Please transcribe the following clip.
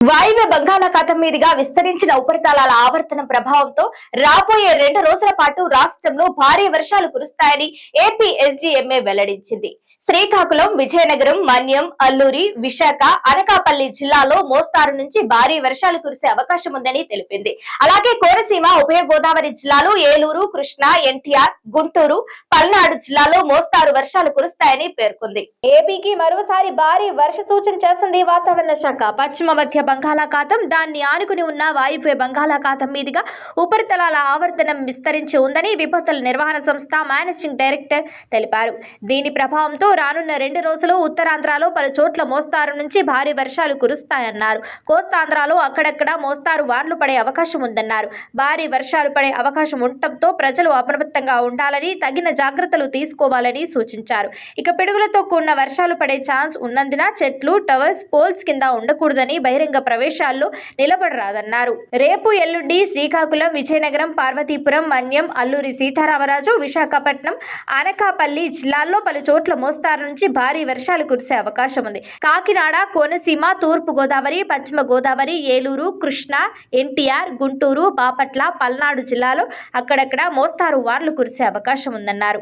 వాయువ్య బంగాళాఖాతం మీదుగా విస్తరించిన ఉపరితలాల ఆవర్తనం ప్రభావంతో రాబోయే రెండు రోజుల పాటు రాష్ట్రంలో భారీ వర్షాలు కురుస్తాయని ఏపీ ఎస్డీఎంఏ వెల్లడించింది. శ్రీకాకుళం విజయనగరం మన్యం అల్లూరి విశాఖ అనకాపల్లి జిల్లాలో మోస్తారు నుంచి భారీ వర్షాలు కురిసే అవకాశం ఉందని తెలిపింది. అలాగే కోనసీమ ఉభయ గోదావరి జిల్లాలో ఏలూరు కృష్ణా ఎన్టీఆర్ గుంటూరు పల్నాడు జిల్లాలో మోస్తారు వర్షాలు కురుస్తాయని పేర్కొంది. ఏపీకి మరోసారి భారీ వర్ష సూచన చేసింది వాతావరణ శాఖ. పశ్చిమ మధ్య బంగాళాఖాతం దాన్ని ఆనుకుని ఉన్న వాయువ్య బంగాళాఖాతం మీదుగా ఉపరితలాల ఆవర్తనం విస్తరించి ఉందని విపత్తుల నిర్వహణ సంస్థ మేనేజింగ్ డైరెక్టర్ తెలిపారు. దీని ప్రభావంతో రానున్న రెండు రోజులు ఉత్తరాంధ్రలో పలు చోట్ల మోస్తారు నుంచి భారీ వర్షాలు కురుస్తాయన్నారు. కోస్తాంధ్రలో అక్కడక్కడ మోస్తారు వాన్లు పడే అవకాశం ఉందన్నారు. భారీ వర్షాలు పడే అవకాశం ఉండటంతో ప్రజలు అప్రమత్తంగా ఉండాలని తగిన జాగ్రత్తలు తీసుకోవాలని సూచించారు. ఇక పిడుగులతో కూడిన వర్షాలు పడే ఛాన్స్ ఉన్నందున చెట్లు టవర్స్ పోల్స్ కింద ఉండకూడదని బహిరంగ ప్రవేశాల్లో నిలబడరాదన్నారు. రేపు ఎల్లుండి శ్రీకాకుళం విజయనగరం పార్వతీపురం మన్యం అల్లూరి సీతారామరాజు విశాఖపట్నం అనకాపల్లి జిల్లాల్లో పలు చోట్ల మోస్తారు నుంచి భారీ వర్షాలు కురిసే అవకాశం ఉంది. కాకినాడ కోనసీమ తూర్పు గోదావరి పశ్చిమ గోదావరి ఏలూరు కృష్ణా ఎన్టీఆర్ గుంటూరు బాపట్ల పల్నాడు జిల్లాలో అక్కడక్కడ మోస్తారు వాన్లు కురిసే అవకాశం ఉందన్నారు.